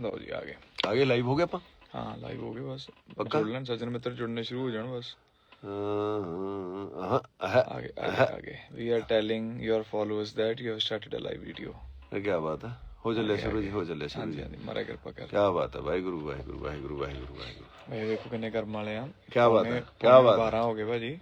ਲਓ ਜੀ ਆ ਗਏ। ਆਗੇ ਲਾਈਵ ਹੋ ਗਿਆ ਆਪਾਂ? ਹਾਂ ਲਾਈਵ ਹੋ ਗਏ ਬਸ। ਪੱਕਾ? ਜੁੜ ਲੈਣ ਸੱਜਣ ਮਿੱਤਰ ਜੁੜਨੇ ਸ਼ੁਰੂ ਹੋ ਜਾਣ ਬਸ। ਹਾਂ ਆ ਗਏ ਆ ਗਏ ਆ ਗਏ। We are telling your followers that you have started a live video ਕੀ ਬਾਤ ਹੈ? ਹੋ ਚੱਲੇ ਸ਼ੁਰੂ ਜੀ ਹੋ ਚੱਲੇ ਸ਼ੁਰੂ ਹਾਂਜੀ ਮਾਰਾ ਕਿਰਪਾ ਕਰ। ਕੀ ਬਾਤ ਹੈ ਵਾਹਿਗੁਰੂ ਵਾਹਿਗੁਰੂ ਵਾਹਿਗੁਰੂ ਵਾਹਿਗੁਰੂ ਵਾਹਿਗੁਰੂ। ਇਹ ਵੇਖੋ ਕਿੰਨੇ ਕਰਮ ਵਾਲੇ ਆ। ਕਿਆ ਬਾਤ ਹੈ, ਪੌਣੇ ਬਾਤ ਹੈ। 12 ਹੋ ਗਏ ਭਾਜੀ।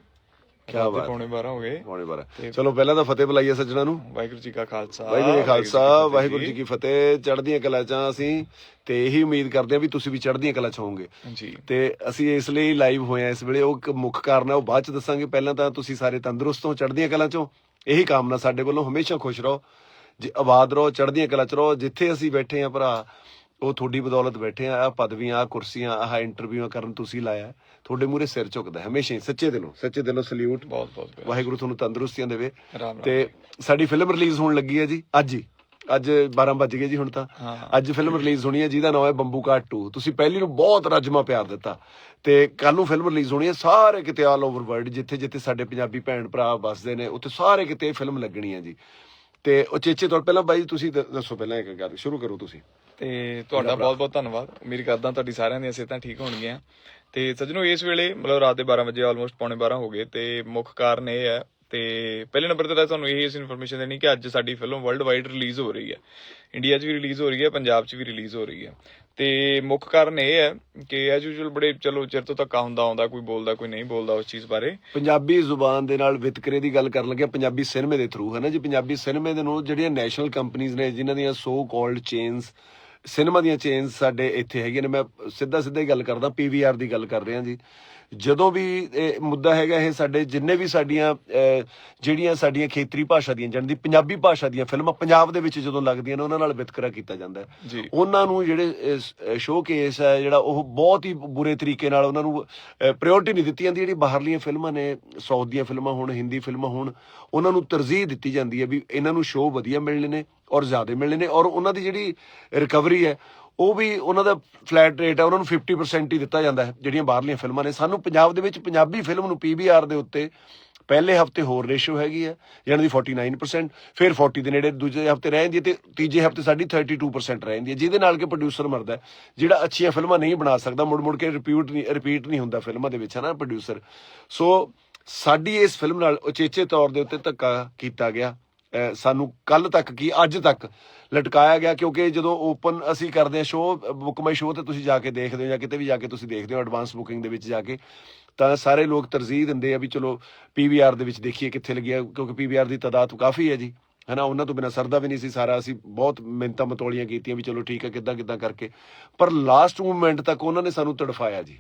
ਕਿਆ ਬਾਤ। ਪੌਣੇ 12 ਹੋ ਗਏ। ਪੌਣੇ ਬਾਰਾਂ। ਚਲੋ ਪਹਿਲਾਂ ਤਾਂ ਫਤਿਹ ਬੁਲਾਈਏ ਸੱਜਣਾ ਨੂੰ। ਵਾਹਿਗੁਰੂ ਜੀ ਕਾ ਖਾਲਸਾ ਵਾਹਿਗੁਰੂ ਜੀ ਕਾ ਖਾਲਸਾ ਵਾਹਿਗੁਰੂ ਜੀ ਕੀ ਫਤਿਹ। ਚੜ੍ਹਦੀਆਂ ਕਲਾ ਚ ਅਸੀਂ ਤੇ ਇਹੀ ਉਮੀਦ ਕਰਦੇ ਹਾਂ ਵੀ ਤੁਸੀਂ ਵੀ ਚੜ੍ਹਦੀਆਂ ਕਲਾ ਚ ਹੋਵੋਗੇ। ਜੀ। ਤੇ ਅਸੀਂ ਇਸ ਲਈ ਲਾਈਵ ਹੋਏ ਆ ਇਸ ਵੇਲੇ। ਉਹ ਮੁੱਖ ਕਾਰਨ ਹੈ ਉਹ ਬਾਅਦ ਚ ਦੱਸਾਂਗੇ। ਪਹਿਲਾਂ ਤਾਂ ਤੁਸੀਂ ਸਾਰੇ ਤੰਦਰੁਸਤ ਹੋ ਚੜ੍ਹਦੀਆਂ ਕਲਾ ਚੋਂ ਇਹੀ ਕਾਮਨਾ ਸਾਡੇ ਵੱਲੋਂ। ਹਮੇਸ਼ਾ ਖੁਸ਼ ਰਹੋ ਜੀ ਆਬਾਦ ਰਹੋ ਚੜ੍ਹਦੀਆਂ ਕਲਾ ਚ ਰਹੋ। ਜਿੱਥੇ ਅਸੀਂ ਬੈਠੇ ਆ ਭਰਾ ਉਹ ਤੁਹਾਡੀ ਬਦੌਲਤ ਬੈਠੇ ਆ ਆ ਪਦਵੀਆਂ ਆ ਕੁਰਸੀਆਂ ਆਹ ਇੰਟਰਵਿਊਆਂ ਕਰਨ ਤੁਸੀਂ ਲਾਇਆ। ਤੁਹਾਡੇ ਮੂਹਰੇ ਸਿਰ ਝੁਕਦਾ ਹਮੇਸ਼ਾ ਹੀ ਸੱਚੇ ਦਿਲੋਂ ਸੱਚੇ ਦਿਲੋਂ ਸਲੂਟ ਬਹੁਤ ਬਹੁਤ। ਵਾਹਿਗੁਰੂ ਤੁਹਾਨੂੰ ਤੰਦਰੁਸਤੀਆਂ ਦੇਵੇ। ਤੇ ਸਾਡੀ ਫਿਲਮ ਰਿਲੀਜ਼ ਹੋਣ ਲੱਗੀ ਹੈ ਜੀ ਅੱਜ ਹੀ। ਅੱਜ 12 ਵੱਜ ਗਏ ਜੀ ਹੁਣ ਤਾਂ। ਅੱਜ ਫਿਲਮ ਰਿਲੀਜ਼ ਹੋਣੀ ਹੈ ਜਿਹਦਾ ਨਾਮ ਹੈ ਬੰਬੂ ਕਾਟ 2 ਤੁਸੀਂ ਪਹਿਲੀ ਨੂੰ ਬਹੁਤ ਰੱਜਮਾ ਪਿਆਰ ਦਿੱਤਾ। ਤੇ ਕੱਲ ਨੂੰ ਫਿਲਮ ਰਿਲੀਜ਼ ਹੋਣੀ ਹੈ ਸਾਰੇ ਕਿਤੇ ਆਲ ਓਵਰ ਵਰਲਡ ਜਿੱਥੇ ਜਿੱਥੇ ਸਾਡੇ ਪੰਜਾਬੀ ਭੈਣ ਭਰਾ ਵੱਸਦੇ ਨੇ ਉੱਥੇ ਸਾਰੇ ਕਿਤੇ ਫਿਲਮ ਲੱਗਣੀ ਹੈ ਜੀ। ਤੇ ਉਚੇਚੇ ਤੌਰ ਪਹਿਲਾਂ ਬਾਈ ਤੁਸੀਂ ਦ- ਦੱਸੋ ਪਹਿਲਾਂ ਇੱਕ ਗੱਲ ਸ਼ੁਰੂ ਕਰੋ ਤੁਸੀਂ। ਤੇ ਤੁਹਾਡਾ ਬਹੁਤ ਬਹੁਤ ਧੰਨਵਾਦ। ਉਮੀਦ ਕਰਦਾ ਤੁਹਾਡੀ ਸਾਰਿਆਂ ਦੀਆਂ ਸਿਹਤਾਂ ਠੀਕ ਹੋਣਗੀਆਂ। ਤੇ ਸੱਜਣੋ ਇਸ ਵੇਲੇ ਮਤਲਬ ਰਾਤ ਦੇ 12 ਵਜੇ ਆਲਮੋਸਟ ਪੌਣੇ 12 ਹੋ ਗਏ ਤੇ ਮੁੱਖ ਕਾਰਨ ਇਹ ਹੈ ਤੇ ਪਹਿਲੇ ਨੰਬਰ ਤੇ ਤਾਂ ਤੁਹਾਨੂੰ ਇਹ ਇਨਫੋਰਮੇਸ਼ਨ ਦੇਣੀ ਕਿ ਅੱਜ ਸਾਡੀ ਫਿਲਮ ਵਰਲਡ ਵਾਈਡ ਰਿਲੀਜ਼ ਹੋ ਰਹੀ ਹੈ। ਇੰਡੀਆ 'ਚ ਵੀ ਰਿਲੀਜ਼ ਹੋ ਰਹੀ ਹੈ, ਪੰਜਾਬ 'ਚ ਵੀ ਰਿਲੀਜ਼ ਹੋ ਰਹੀ ਹੈ। ਤੇ ਮੁੱਖ ਕਾਰਨ ਇਹ ਹੈ ਕਿ ਐਸ ਯੂਜੂਅਲ ਬੜੇ ਚਲੋ ਚਿਰ ਤੋਂ ਧੱਕਾ ਹੁੰਦਾ, ਆਉਂਦਾ, ਕੋਈ ਬੋਲਦਾ, ਕੋਈ ਨਹੀਂ ਬੋਲਦਾ ਉਸ ਚੀਜ਼ ਬਾਰੇ। ਪੰਜਾਬੀ ਜ਼ੁਬਾਨ ਦੇ ਨਾਲ ਵਿਤਕਰੇ ਦੀ ਗੱਲ ਕਰਨ ਲੱਗਿਆ ਪੰਜਾਬੀ ਸਿਨੇਮੇ ਦੇ ਥਰੂ ਹੈ ਨਾ ਜੀ? ਪੰਜਾਬੀ ਸਿਨੇਮੇ ਦੇ ਨੂੰ ਜਿਹੜੀਆਂ ਨੈਸ਼ਨਲ ਕੰਪਨੀਆਂ ਨੇ, ਜਿਨ੍ਹਾਂ ਦੀਆਂ ਸੋ ਕਾਲਡ ਚੇਨਸ ਸਿਨੇਮਾ ਦੀਆਂ ਚੇਨਸ ਸਾਡੇ ਇੱਥੇ ਹੈਗੀਆਂ ਨੇ। ਮੈਂ ਸਿੱਧਾ ਸਿੱਧਾ ਹੀ ਗੱਲ ਕਰਦਾ ਪੀਵੀਆਰ ਦੀ ਗੱਲ ਕਰ ਰਿਹਾ ਜੀ। ਜਦੋਂ ਵੀ ਇਹ ਮੁੱਦਾ ਹੈਗਾ ਇਹ ਸਾਡੇ ਜਿੰਨੇ ਵੀ ਸਾਡੀਆਂ ਜਿਹੜੀਆਂ ਸਾਡੀਆਂ ਖੇਤਰੀ ਭਾਸ਼ਾ ਦੀਆਂ ਦੀ ਪੰਜਾਬੀ ਭਾਸ਼ਾ ਦੀਆਂ ਫਿਲਮਾਂ ਪੰਜਾਬ ਦੇ ਵਿੱਚ ਜਦੋਂ ਲੱਗਦੀਆਂ ਨੇ ਉਹਨਾਂ ਨਾਲ ਵਿਤਕਰਾ ਕੀਤਾ ਜਾਂਦਾ ਹੈ। ਉਹਨਾਂ ਨੂੰ ਜਿਹੜੇ ਸ਼ੋਅ ਕੇਸ ਹੈ ਜਿਹੜਾ ਉਹ ਬਹੁਤ ਹੀ ਬੁਰੇ ਤਰੀਕੇ ਨਾਲ ਉਹਨਾਂ ਨੂੰ ਪ੍ਰਾਇੋਰਟੀ ਨਹੀਂ ਦਿੱਤੀ ਜਾਂਦੀ। ਜਿਹੜੀ ਬਾਹਰਲੀਆਂ ਫਿਲਮਾਂ ਨੇ ਸਾਊਥ ਦੀਆਂ ਫਿਲਮਾਂ ਹੋਣ ਹਿੰਦੀ ਫਿਲਮਾਂ ਹੋਣ ਉਹਨਾਂ ਨੂੰ ਤਰਜੀਹ ਦਿੱਤੀ ਜਾਂਦੀ ਹੈ ਵੀ ਇਹਨਾਂ ਨੂੰ ਸ਼ੋਅ ਵਧੀਆ ਮਿਲਣੇ ਨੇ। ਔਰ ਜ਼ਿਆਦਾ ਮਿਲਣੇ ਨੇ ਔਰ ਉਹਨਾਂ ਦੀ ਜਿਹੜੀ ਰਿਕਵਰੀ ਹੈ, ਉਹ ਵੀ ਉਹਨਾਂ ਦਾ ਫਲੈਟ ਰੇਟ ਹੈ, ਉਹਨਾਂ ਨੂੰ 50% ਹੀ ਦਿੱਤਾ ਜਾਂਦਾ ਹੈ, ਜਿਹੜੀਆਂ ਬਾਹਰਲੀਆਂ ਫਿਲਮਾਂ ਨੇ। ਸਾਨੂੰ ਪੰਜਾਬ ਦੇ ਵਿੱਚ ਪੰਜਾਬੀ ਫਿਲਮ ਨੂੰ ਪੀਵੀਆਰ ਦੇ ਉੱਤੇ ਪਹਿਲੇ ਹਫ਼ਤੇ ਹੋਰ ਰੇਸ਼ੋ ਹੈਗੀ ਹੈ ਜਾਣੀ ਦੀ 49% ਫਿਰ 40 ਦੇ ਨੇੜੇ ਦੂਜੇ ਹਫ਼ਤੇ ਰਹਿ ਜਾਂਦੀ ਹੈ ਤੇ ਤੀਜੇ ਹਫ਼ਤੇ ਸਾਡੀ 32% ਰਹਿ ਜਾਂਦੀ ਹੈ, ਜਿਹਦੇ ਨਾਲ ਕਿ ਪ੍ਰੋਡਿਊਸਰ ਮਰਦਾ ਜਿਹੜਾ ਅੱਛੀਆਂ ਫਿਲਮਾਂ ਨਹੀਂ ਬਣਾ ਸਕਦਾ, ਮੁੜ ਮੁੜ ਕੇ ਰਿਪੀਟ ਨਹੀਂ ਰਿਪੀਟ ਨਹੀਂ ਹੁੰਦਾ ਫਿਲਮਾਂ ਦੇ ਵਿੱਚ, ਹੈ ਨਾ ਪ੍ਰੋਡਿਊਸਰ ਸੋ ਸਾਡੀ ਇਸ ਫਿਲਮ ਨਾਲ ਉਚੇਚੇ ਤੌਰ ਦੇ ਉੱਤੇ ਧੱਕਾ ਕੀਤਾ ਗਿਆ। ਸਾਨੂੰ ਕੱਲ ਤੱਕ ਕੀ ਅੱਜ ਤੱਕ ਲਟਕਾਇਆ ਗਿਆ, ਕਿਉਂਕਿ ਜਦੋਂ ਓਪਨ ਅਸੀਂ ਕਰਦੇ ਹਾਂ ਸ਼ੋਅ ਬੁੱਕ ਮਾਈ ਸ਼ੋਅ ਤੇ ਤੁਸੀਂ ਜਾ ਕੇ ਦੇਖਦੇ ਹੋ ਜਾਂ ਕਿਤੇ ਵੀ ਜਾ ਕੇ ਤੁਸੀਂ ਦੇਖਦੇ ਹੋ ਐਡਵਾਂਸ ਬੁਕਿੰਗ ਦੇ ਵਿੱਚ ਜਾ ਕੇ, ਤਾਂ ਸਾਰੇ ਲੋਕ ਤਰਜੀਹ ਦਿੰਦੇ ਆ ਵੀ ਚਲੋ ਪੀਵੀਆਰ ਦੇ ਵਿੱਚ ਦੇਖੀਏ ਕਿੱਥੇ ਲੱਗਿਆ, ਕਿਉਂਕਿ ਪੀਵੀਆਰ ਦੀ ਤਾਦਾਦ ਕਾਫੀ ਹੈ ਜੀ, ਹਨਾ, ਉਹਨਾਂ ਤੋਂ ਬਿਨਾ ਸਰਦਾ ਵੀ ਨਹੀਂ ਸੀ, ਸਾਰਾ ਅਸੀਂ ਬਹੁਤ ਮਿੰਤਾਂ ਮਤੋਲੀਆਂ ਕੀਤੀਆਂ ਵੀ ਚਲੋ ਠੀਕ ਹੈ ਕਿੱਦਾਂ ਕਿੱਦਾਂ ਕਰਕੇ, ਪਰ ਲਾਸਟ ਮੂਮੈਂਟ ਤੱਕ ਉਹਨਾਂ ਨੇ ਸਾਨੂੰ ਤੜਫਾਇਆ ਜੀ।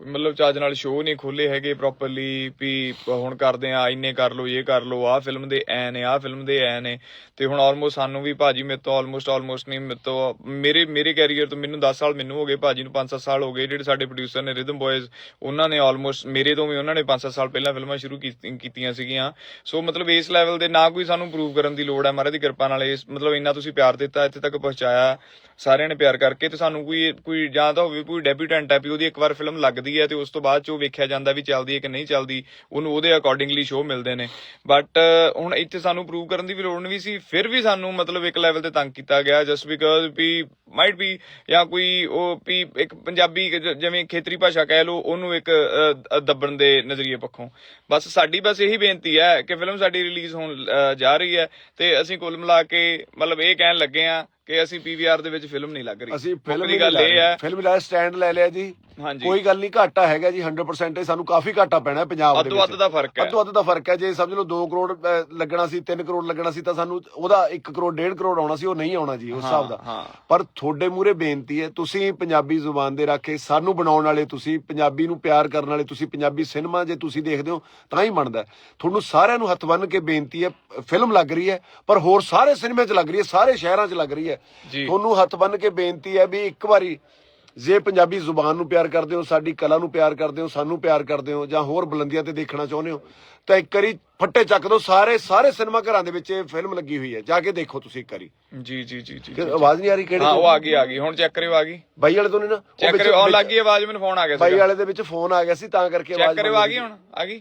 ਕੋਈ ਮਤਲਬ ਚੱਜ ਨਾਲ ਸ਼ੋਅ ਨਹੀਂ ਖੋਲੇ ਹੈਗੇ ਪ੍ਰੋਪਰਲੀ ਵੀ ਹੁਣ ਕਰਦੇ ਆ ਇੰਨੇ ਕਰ ਲਓ, ਇਹ ਕਰ ਲਓ, ਆਹ ਫਿਲਮ ਦੇ ਐ ਨੇ, ਆਹ ਫਿਲਮ ਦੇ ਐ ਨੇ। ਤੇ ਹੁਣ ਆਲਮੋਸਟ ਸਾਨੂੰ ਵੀ ਭਾਜੀ ਮੇਰੇ ਤੋਂ ਆਲਮੋਸਟ ਆਲਮੋਸਟ ਨਹੀਂ, ਮੇਰੇ ਤੋਂ, ਮੇਰੇ ਮੇਰੇ ਕੈਰੀਅਰ ਤੋਂ ਮੈਨੂੰ 10 ਸਾਲ ਮੈਨੂੰ ਹੋ ਗਏ, ਭਾਜੀ ਨੂੰ 5-7 ਸਾਲ ਹੋ ਗਏ, ਜਿਹੜੇ ਸਾਡੇ ਪ੍ਰੋਡਿਊਸਰ ਨੇ ਰਿਦਮ ਬॉयਜ਼ ਉਹਨਾਂ ਨੇ ਆਲਮੋਸਟ ਮੇਰੇ ਤੋਂ ਵੀ ਉਹਨਾਂ ਨੇ 5-7 ਸਾਲ ਪਹਿਲਾਂ ਫਿਲਮਾਂ ਸ਼ੁਰੂ ਕੀਤੀਆਂ ਸੀਗੀਆਂ। ਸੋ ਮਤਲਬ ਇਸ ਲੈਵਲ ਦੇ ਨਾ ਕੋਈ ਸਾਨੂੰ ਪ੍ਰੂਵ ਕਰਨ ਦੀ ਲੋੜ ਹੈ, ਮਹਾਰਾਜ ਦੀ ਕਿਰਪਾ ਨਾਲ ਇਸ, ਮਤਲਬ ਇੰਨਾ ਤੁਸੀਂ ਪਿਆਰ ਦਿੱਤਾ, ਇੱਥੇ ਤੱਕ ਪਹੁੰਚਾਇਆ। ਸਾਰਿਆਂ ਨੇ ਪਿਆਰ ਕਰਕੇ ਤੇ ਸਾਨੂੰ ਕੋਈ ਕੋਈ ਜਾਂ ਤਾਂ ਹੋਵੇ ਕੋਈ ਡੈਬਿਊਟੈਂਟ ਹੈ ਵੀ ਉਹਦੀ ਇੱਕ ਵਾਰ ਫਿਲਮ ਲੱਗਦੀ ਹੈ ਤੇ ਉਸ ਤੋਂ ਬਾਅਦ ਚ ਉਹ ਵੇਖਿਆ ਜਾਂਦਾ ਵੀ ਚੱਲਦੀ ਹੈ ਕਿ ਨਹੀਂ ਚੱਲਦੀ, ਉਹਨੂੰ ਉਹਦੇ ਅਕੋਰਡਿੰਗਲੀ ਸ਼ੋਅ ਮਿਲਦੇ ਨੇ। ਬਟ ਹੁਣ ਇੱਥੇ ਸਾਨੂੰ ਪ੍ਰੂਵ ਕਰਨ ਦੀ ਵੀ ਲੋੜ ਨਹੀਂ ਸੀ, ਫਿਰ ਵੀ ਸਾਨੂੰ ਮਤਲਬ ਇੱਕ ਲੈਵਲ ਤੇ ਤੰਗ ਕੀਤਾ ਗਿਆ just because we might we ਜਾਂ ਕੋਈ ਉਹ ਵੀ ਇੱਕ ਪੰਜਾਬੀ ਜਿਵੇਂ ਖੇਤਰੀ ਭਾਸ਼ਾ ਕਹਿ ਲਓ, ਉਹਨੂੰ ਇੱਕ ਦੱਬਣ ਦੇ ਨਜ਼ਰੀਏ ਪੱਖੋਂ। ਬਸ ਸਾਡੀ ਬਸ ਇਹੀ ਬੇਨਤੀ ਹੈ ਕਿ ਫਿਲਮ ਸਾਡੀ ਰਿਲੀਜ਼ ਹੋਣ ਜਾ ਰਹੀ ਹੈ ਤੇ ਅਸੀਂ ਕੁੱਲ ਮਿਲਾ ਕੇ ਮਤਲਬ ਇਹ ਕਹਿਣ ਲੱਗੇ ਆ ਕਿ ਅਸੀਂ ਪੀਵੀਆਰ ਦੇ ਵਿੱਚ ਫਿਲਮ ਨਹੀਂ ਲੱਗ ਰਹੀ। ਅਸੀਂ ਫਿਲਮ ਦੀ ਹੀ ਗੱਲ ਇਹ ਹੈ ਫਿਲਮ ਦਾ ਸਟੈਂਡ ਲੈ ਲਿਆ ਜੀ। ਹਾਂਜੀ। ਕੋਈ ਗੱਲ ਨਹੀਂ ਘਾਟਾ ਹੈਗਾ ਜੀ 100% ਇਹ ਸਾਨੂੰ ਕਾਫੀ ਘਾਟਾ ਪੈਣਾ ਹੈ ਪੰਜਾਬ ਦੇ ਅੱਧ ਵਿੱਚ। ਵੱਧ ਦਾ ਫ਼ਰਕ ਹੈ। ਅੱਧੋ ਅੱਧ ਦਾ ਫ਼ਰਕ ਹੈ ਜੇ ਸਮਝ ਲਓ 2 ਕਰੋੜ ਅਹ, ਲੱਗਣਾ ਸੀ 3 ਕਰੋੜ ਲੱਗਣਾ ਸੀ ਤਾਂ ਸਾਨੂੰ ਉਹਦਾ 1 ਕਰੋੜ 1.5 ਕਰੋੜ ਆਉਣਾ ਸੀ ਉਹ ਨਹੀਂ ਆਉਣਾ ਜੀ ਉਸ ਹਿਸਾਬ ਦਾ। ਹਾਂ। ਪਰ ਤੁਹਾਡੇ ਮੂਰੇ ਬੇਨਤੀ ਹੈ ਤੁਸੀਂ ਪੰਜਾਬੀ ਜ਼ੁਬਾਨ ਦੇ ਰਾਖੇ ਸਾਨੂੰ ਬਣਾਉਣ ਵਾਲੇ ਤੁਸੀਂ ਪੰਜਾਬੀ ਨੂੰ ਪਿਆਰ ਕਰਨ ਵਾਲੇ ਤੁਸੀਂ ਪੰਜਾਬੀ ਸਿਨੇਮਾ ਜੇ ਤੁਸੀਂ ਦੇਖਦੇ ਹੋ ਤਾਂ ਹੀ ਬਣਦਾ ਹੈ। ਤੁਹਾਨੂੰ ਸਾਰਿਆਂ ਨੂੰ ਹੱਥ ਬੰਨ੍ਹ ਕੇ ਬੇਨਤੀ ਹੈ ਫਿਲਮ ਲੱਗ ਰਹੀ ਹੈ ਪਰ ਹੋਰ ਸਾਰੇ ਸਿਨੇਮੇ 'ਚ ਲੱਗ ਰਹੀ ਹੈ ਸਾਰੇ ਸ਼ਹਿਰਾਂ 'ਚ ਲੱਗ ਰਹੀ ਹੈ। ਜੀ। ਤੁਹਾਨੂੰ ਹੱਥ ਬੰਨ੍ਹ ਕੇ ਬੇਨਤੀ ਹੈ ਵੀ ਇੱਕ ਵਾਰੀ ਜੇ ਪੰਜਾਬੀ ਜ਼ੁਬਾਨ ਨੂੰ ਪਿਆਰ ਕਰਦੇ ਹੋ ਸਾਡੀ ਕਲਾ ਨੂੰ ਪਿਆਰ ਕਰਦੇ ਹੋ ਸਾਨੂੰ ਪਿਆਰ ਕਰਦੇ ਹੋ ਜਾਂ ਹੋਰ ਬੁਲੰਦੀਆਂ ਤੇ ਦੇਖਣਾ ਚਾਹੁੰਦੇ ਹੋ ਤਾਂ ਇੱਕ ਵਾਰੀ ਫੱਟੇ ਚੱਕ ਦਿਓ ਸਾਰੇ ਸਾਰੇ ਸਿਨੇਮਾ ਘਰਾਂ ਦੇ ਵਿੱਚ ਇਹ ਫਿਲਮ ਲੱਗੀ ਹੋਈ ਹੈ। ਜਾ ਕੇ ਦੇਖੋ ਤੁਸੀਂ ਇੱਕ ਵਾਰੀ। ਜੀ ਜੀ ਜੀ ਜੀ ਆਵਾਜ਼ ਨਹੀਂ ਆ ਰਹੀ ਕਿਹੜੇ ਹਾਂ? ਉਹ ਆ ਗਈ ਆ ਗਈ। ਹੁਣ ਚੈੱਕ ਕਰਿਓ ਆ ਗਈ। ਬਾਈ ਵਾਲੇ ਤੋਂ ਨਹੀਂ ਨਾ? ਚੈੱਕ ਕਰਿਓ ਆਉਣ ਲੱਗ ਆਵਾਜ਼ ਮੈਨੂੰ ਫੋਨ ਆ ਗਿਆ ਬਾਈ ਸੀਗਾ। ਵਾਲੇ ਦੇ ਵਿੱਚ ਫੋਨ ਆ ਗਿਆ ਸੀ ਤਾਂ ਕਰਕੇ ਚੈੱਕ ਆਵਾਜ਼ ਕਰਿਓ ਬੰਦ ਆ ਸੀ। ਗਈ। ਹੁਣ ਆ ਗਈ?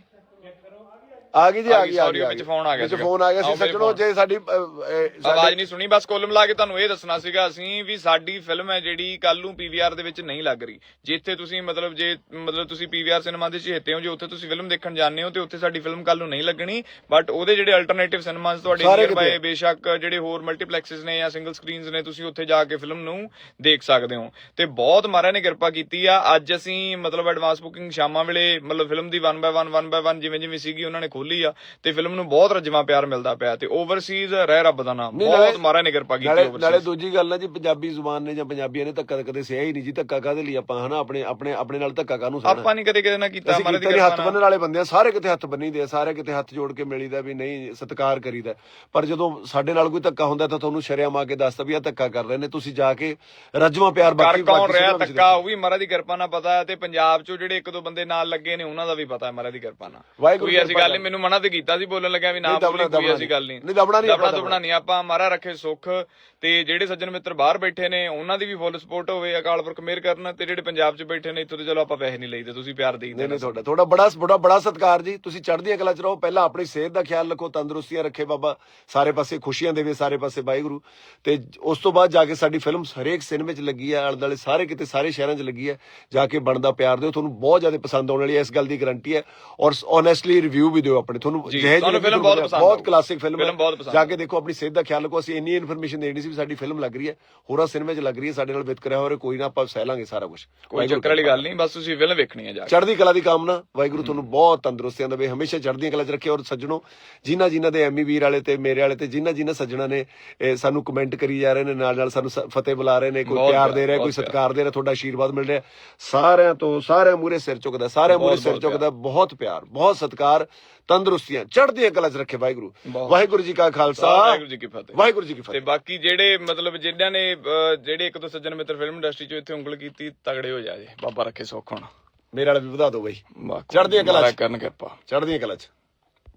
ਆ ਗਈ ਜੀ ਆ ਗਈ ਆ ਗਈ ਵਿੱਚ phone ਆ ਗਿਆ ਵਿੱਚ। ਫੋਨ ਆ ਗਿਆ ਸੀ ਸੱਜਣੋ। ਜੇ ਸਾਡੀ ਆਵਾਜ਼ ਨਹੀਂ ਸੁਣੀ ਬਸ ਕੁੱਲ ਮਿਲਾ ਕੇ ਤੁਹਾਨੂੰ ਇਹ ਦੱਸਣਾ ਸੀਗਾ ਅਸੀਂ ਵੀ ਸਾਡੀ ਫਿਲਮ ਹੈ ਜਿਹੜੀ ਕੱਲ ਨੂੰ ਪੀਵੀਆਰ ਦੇ ਵਿੱਚ ਨਹੀਂ ਲੱਗ ਰਹੀ ਜਿੱਥੇ ਤੁਸੀਂ ਮਤਲਬ ਜੇ ਮਤਲਬ ਤੁਸੀਂ ਪੀਵੀਆਰ ਸਿਨੇਮਾ ਦੇ ਚਹੇਤੇ ਹੋ ਜੇ ਉੱਥੇ ਤੁਸੀਂ ਫਿਲਮ ਦੇਖਣ ਜਾਂਦੇ ਹੋ ਤੇ ਉੱਥੇ ਸਾਡੀ ਫਿਲਮ ਕੱਲ ਨੂੰ ਨਹੀਂ ਲੱਗਣੀ ਬਟ ਉਹਦੇ ਜਿਹੜੇ ਅਲਟਰਨੇਟਿਵ ਸਿਨੇਮਾਸ ਤੁਹਾਡੇ ਨੀਅਰ ਬਾਏ। ਬੇਸ਼ੱਕ ਜਿਹੜੇ ਹੋਰ ਮਲਟੀਪਲੈਕਸਸ ਨੇ ਜਾਂ ਸਿੰਗਲ ਸਕਰੀਨਸ ਨੇ ਤੁਸੀਂ ਉੱਥੇ ਜਾ ਕੇ ਫਿਲਮ ਨੂੰ ਦੇਖ ਸਕਦੇ ਹੋ ਤੇ ਬਹੁਤ ਮਹਾਰਾਜ ਨੇ ਕਿਰਪਾ ਕੀਤੀ ਆ ਅੱਜ ਅਸੀਂ ਮਤਲਬ ਐਡਵਾਂਸ ਬੁਕਿੰਗ ਸ਼ਾਮਾਂ ਵੇਲੇ ਮਤਲਬ ਫਿਲਮ ਦੀ 1 ਬਾय 1 1 ਬਾय 1 ਜਿਵੇਂ ਜਿਵੇਂ ਸੀਗੀ ਉਹਨਾਂ ਨੇ ਖੋਲੀ ਆ ਤੇ ਫਿਲਮ ਨੂੰ ਬਹੁਤ ਰੱਜਵਾ ਪਿਆਰ ਮਿਲਦਾ ਪਿਆ ਤੇ ਓਵਰਸੀਜ਼ ਰਹਿ ਰੱਬ ਦਾ ਨਾਮ। ਬਹੁਤ ਨਾਲੇ- ਮਹਾਰਾਜ ਨੇ ਕਿਰਪਾ ਕੀਤੀ ਨਾਲੇ ਨਾਲੇ। ਦੂਜੀ ਗੱਲ ਨਾ ਜੀ ਪੰਜਾਬੀ ਜ਼ੁਬਾਨ ਨੇ ਜਾਂ ਪੰਜਾਬੀਆਂ ਨੇ ਧੱਕਾ ਕਦੇ ਸਿਆ ਹੀ ਨਹੀਂ ਜੀ ਧੱਕਾ ਕਾਹਦੇ ਲਈ ਆਪਾਂ ਹਨਾ? ਆਪਣੇ ਆਪਣੇ ਆਪਣੇ ਨਾਲ ਧੱਕਾ ਕਾਹਨੂੰ ਸਹਿਣਾ ਆਪਾਂ ਨਹੀਂ ਕਦੇ ਕਿਤੇ ਨਾ ਕੀਤਾ ਮਹਾਰਾਜ ਦੀ ਹੱਥ ਬੰਨਣ ਵਾਲੇ ਬੰਦੇ ਆ ਸਾਰੇ ਕਿਤੇ ਹੱਥ ਬੰਨੀਦੇ ਆ ਸਾਰੇ ਕਿਤੇ ਹੱਥ ਜੋੜ ਕੇ ਮਿਲੀਦਾ ਵੀ ਨਹੀਂ ਸਤਿਕਾਰ ਕਰੀਦਾ। ਪਰ ਜਦੋਂ ਸਾਡੇ ਨਾਲ ਕੋਈ ਧੱਕਾ ਹੁੰਦਾ ਤਾਂ ਤੁਹਾਨੂੰ ਸ਼ਰਿਆਮ ਆ ਕੇ ਦੱਸਦਾ ਵੀ ਆ ਧੱਕਾ ਕਰ ਰਹੇ ਨੇ ਤੁਸੀਂ ਜਾ ਕੇ ਰੱਜਵਾ ਪਿਆਰ ਕਰ ਬਾਕੀ ਕੌਣ ਰਿਹਾ ਧੱਕਾ ਉਹ ਵੀ ਮਹਾਰਾਜ ਦੀ ਕਿਰਪਾ ਨਾਲ ਪਤਾ ਤੇ ਪੰਜਾਬ ਚੋਂ ਜਿਹੜੇ ਇੱਕ ਦੋ ਬੰਦੇ ਨਾਲ ਲੱਗੇ ਨੇ ਉਹਨਾਂ ਦਾ ਵੀ ਪਤਾ ਹੈ ਮਹਾਰਾਜ ਦੀ ਕਿਰਪਾ ਨਾਲ। ਵਾਹਿਗੁਰੂ ਕੋਈ ਐਸੀ ਗੱਲ ਨਹੀਂ ਮੈਨੂੰ ਮਨਾ ਤੇ ਕੀਤਾ ਸੀ ਬੋਲਣ ਲੱਗਿਆ ਵੀ ਨਾ ਬੋਲੀ ਕੋਈ ਐਸੀ ਗੱਲ ਨਹੀਂ। ਨਹੀਂ, ਦਬਣਾ ਨਹੀਂ, ਦਬਣਾ ਆਪਣਾ ਦੁਬਣਾ ਨਹੀਂ। ਆਪਾਂ ਮਹਾਰਾ ਰੱਖੇ ਸੁੱਖ ਤੇ ਜਿਹੜੇ ਸੱਜਣ ਮਿੱਤਰ ਬਾਹਰ ਬੈਠੇ ਨੇ ਉਹਨਾਂ ਦੀ ਵੀ ਫੁੱਲ ਸਪੋਰਟ ਹੋਵੇ ਅਕਾਲ ਪੁਰਖ ਮਿਹਰ ਕਰਨ ਤੇ ਜਿਹੜੇ ਪੰਜਾਬ 'ਚ ਬੈਠੇ ਨੇ ਇੱਥੋਂ ਤੇ ਚਲੋ ਆਪਾਂ ਪੈਸੇ ਨਹੀਂ ਲਈਦੇ ਤੁਸੀਂ ਪਿਆਰ ਦੇਈਦੇ ਨਹੀਂ ਤੁਹਾਡਾ ਤੁਹਾਡਾ ਬੜਾ ਬੜਾ ਬੜਾ ਸਤਿਕਾਰ ਜੀ। ਤੁਸੀਂ ਚੜ੍ਹਦੀਆਂ ਕਲਾ ਚ ਰਹੋ ਪਹਿਲਾਂ ਆਪਣੀ ਸਿਹਤ ਦਾ ਖਿਆਲ ਰੱਖੋ ਤੰਦਰੁਸਤੀਆਂ ਰੱਖੇ ਬਾਬਾ। ਸਾਰੇ ਪਾਸੇ ਖੁਸ਼ੀਆਂ ਦੇਵੇ ਸਾਰੇ ਪਾਸੇ ਵਾਹਿਗੁਰੂ। ਤੇ ਉਸ ਤੋਂ ਬਾਅਦ ਜਾ ਕੇ ਸਾਡੀ ਫਿਲਮ ਹਰੇਕ ਸਿਨੇਮੇ 'ਚ ਲੱਗੀ ਹੈ ਆਲੇ ਦੁਆਲੇ ਸਾਰੇ ਕਿਤੇ ਸਾਰੇ ਸ਼ਹਿਰਾਂ 'ਚ ਲੱਗੀ ਹੈ। ਜਾ ਕੇ ਬਣਦਾ ਪਿਆਰ ਦਿਓ ਤੁਹਾਨੂੰ ਬਹੁਤ ਜ਼ਿਆਦਾ ਪਸੰਦ ਆਉਣ ਵਾਲੀ ਹੈ ਇਸ ਗੱਲ ਦੀ ਗਾਰੰਟੀ ਹੈ। ਔਰ ਓਨੈਸਟਲੀ ਰਿਵਿਊ ਵੀ ਦਿਓ ਆਪਣੇ ਤੁਹਾਨੂੰ ਜੀ, ਜਿਹੇ ਤੁਹਾਨੂੰ film ਬਹੁਤ ਪਸੰਦ ਬਹੁਤ। ਕਲਾਸਿਕ ਫਿਲਮ ਪਸੰਦ ਜਾ ਕੇ ਦੇਖੋ ਆਪਣੀ ਸਿਹਤ ਦਾ ਖਿਆਲ ਰੱਖੋ ਅਸੀਂ ਇੰਨੀ ਇਨਫੋਰਮੇਸ਼ਨ ਦੇਣੀ ਸੀ ਵੀ ਸਾਡੀ ਫਿਲਮ ਲੱਗ ਰਹੀ ਹੈ। ਹੋਰਾਂ ਸਿਨੇਮੇ 'ਚ ਲੱਗ ਰਹੀ ਹੈ ਸਾਡੇ ਨਾਲ ਵਿਤਕਰਿਆ ਹੋ ਰਿਹਾ ਕੋਈ ਨਾ ਆਪਾਂ ਸਹਿ ਲਾਂਗੇ ਸਾਰਾ ਕੁਝ ਕੋਈ ਚੱਕਰ ਵਾਲੀ ਗੱਲ ਨਹੀਂ ਬਸ ਤੁਸੀਂ ਫਿਲਮ ਵੇਖਣੀ ਹੈ ਜਾ ਕੇ। ਚੜ੍ਹਦੀ ਕਲਾ ਦੀ ਕਾਮਨਾ ਵਾਹਿਗੁਰੂ ਤੁਹਾਨੂੰ ਬਹੁਤ ਤੰਦਰੁਸਤੀਆਂ ਦੇਵੇ ਹਮੇਸ਼ਾ ਚੜ੍ਹਦੀਆਂ ਕਲਾ 'ਚ ਰੱਖੇ। ਔਰ ਸੱਜਣੋ ਜਿਨ੍ਹਾਂ ਜਿਨ੍ਹਾਂ ਦੇ ਐਮੀ ਵੀਰ ਵਾਲੇ ਤੇ ਮੇਰੇ ਵਾਲੇ ਤੇ ਜਿਨ੍ਹਾਂ ਜਿਨ੍ਹਾਂ ਸੱਜਣਾ ਨੇ ਸਾਨੂੰ ਕਮੈਂਟ ਕਰੀ ਜਾ ਰਹੇ ਨੇ ਨਾਲ ਨਾਲ ਸਾਨੂੰ ਫਤਿਹ ਬੁਲਾ ਰਹੇ ਨੇ ਕੋਈ ਪਿਆਰ ਦੇ ਰਿਹਾ ਕੋਈ। ਸਤਿਕਾਰ ਦੇ ਰਿਹਾ ਤੁਹਾਡਾ ਆਸ਼ੀਰਵਾਦ ਮਿਲ ਰਿਹਾ। ਸਾਰਿਆਂ ਤੋਂ ਸਾਰਿਆਂ ਮੂਰੇ ਸਿਰ ਝੁਕਦਾ ਸਾਰਿਆਂ ਮੂਰੇ ਸਿਰ ਝੁਕਦਾ ਬਹੁਤ ਪਿਆਰ ਬਹੁਤ ਸਤਿਕਾਰ। ਤੰਦਰੁਸਤੀਆਂ ਚੜ੍ਹਦੀਆਂ ਕਲਾ 'ਚ ਰੱਖੇ ਵਾਹਿਗੁਰੂ। ਵਾਹਿਗੁਰੂ ਜੀ ਕਾ ਖਾਲਸਾ ਵਾਹਿਗੁਰੂ ਜੀ ਕੀ ਫਤਿਹ। ਵਾਹਿਗੁਰੂ ਜੀ ਕੀ ਤੇ ਫਤਿਹ। ਬਾਕੀ ਜਿਹੜੇ ਮਤਲਬ ਜਿਨ੍ਹਾਂ ਨੇ ਜਿਹੜੇ ਇੱਕ ਦੋ ਸੱਜਣ ਮਿੱਤਰ ਫਿਲਮ ਇੰਡਸਟਰੀ 'ਚ ਇੱਥੇ ਉਂਗਲ ਕੀਤੀ ਤਗੜੇ ਹੋ ਜਾ ਜੇ। ਬਾਬਾ ਰੱਖੇ ਸੁੱਖ ਹੁਣ। ਮੇਰੇ ਵਾਲਾ ਵੀ ਵਧਾ ਦਿਓ ਬਈ। ਚੜ੍ਹਦੀਆਂ ਕਲਾ 'ਚ। ਕਰਨ ਕਿਰਪਾ। ਚੜ੍ਹਦੀਆਂ ਕਲਾ 'ਚ।